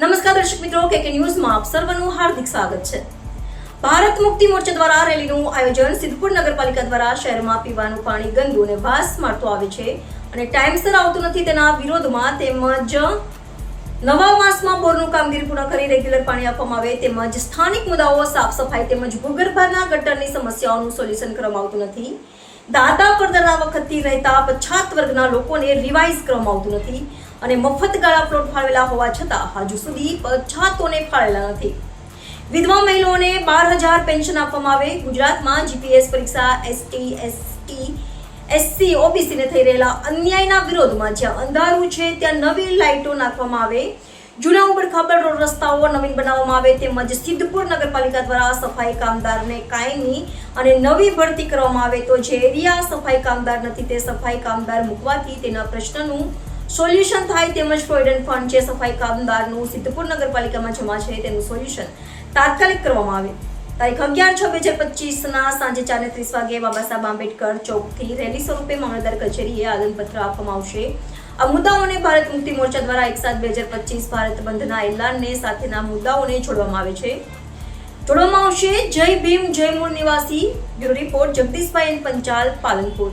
નમસ્કાર દર્શક મિત્રો કેકે ન્યૂઝમાં આપ સર્વનું હાર્દિક સ્વાગત છે. ભારત મુક્તિ મોરચા દ્વારા રેલીનું આયોજન સિદ્ધપુર નગરપાલિકા દ્વારા શહેરમાં પીવાનું પાણી, ગંદુ અને વાસ મારતો આવે છે અને ટાઈમસર આવતું નથી તેના વિરોધમાં તેમજ નવા માસમાં બોરનું કામગીરી પૂર્ણ કરી રેગ્યુલર પાણી આપવામાં આવે તેમજ સ્થાનિક મુદ્દાઓ સાફ સફાઈ તેમજ ભૂગર્ભના ગટરની સમસ્યાઓનું સોલ્યુશન કરવામાં આવતું નથી. દાદા પરદાદા વખતથી રહેતા પછાત વર્ગના લોકોને રિવાઇઝ કરવામાં આવતું નથી. અને મફત ગાળા પ્લોટ ફાળવેલા હોવા છતાં હજુ સુધી પછાતોને ફાળેલા નથી. વિધવા મહિલાઓને બાર હજાર પેન્શન આપવામાં આવે. ગુજરાતમાં જીપીએસ પરીક્ષા એસટી એસટી, એસસી, ઓબીસીને થઈ રહેલા અન્યાયના વિરોધમાં જ્યાં અંધારું છે, ત્યાં નવી લાઇટો નાખવામાં આવે. જૂના ઉબડખાબડ રોડ રસ્તાઓ નવીન બનાવવામાં આવે. તેમજ સિદ્ધપુર નગરપાલિકા દ્વારા સફાઈ કામદારને કાયમી અને નવી ભરતી કરવામાં આવે. તો જે એરિયા સફાઈ કામદાર નથી, તે સફાઈ કામદાર મૂકવાથી તેના પ્રશ્નનું સોલ્યુશન થાય તેમજ પ્રોવિડન્ટ ફંડ જે સફાઈ કામદારનું સિદ્ધપુર નગરપાલિકામાં જમા છે તેનું સોલ્યુશન તાત્કાલિક કરવામાં આવે. તારીખ અગિયાર છ બે હજાર પચીસના સાંજે ચાર ને ત્રીસ વાગે બાબા સાહેબ આંબેડકર ચોકથી રેલી સ્વરૂપે મામલતદાર કચેરીએ આદનપત્ર આપવામાં આવશે. આ મુદ્દાઓને ભારત મુક્તિ મોરચા દ્વારા એક સાત બે હજાર પચીસ ભારત બંધના એલાનને સાથેના મુદ્દાઓને જોડવામાં આવે છે. જોડવામાં આવશે જય ભીમ જય મૂળ નિવાસી. Bureau report Jagdishbhai Panchal Palanpur.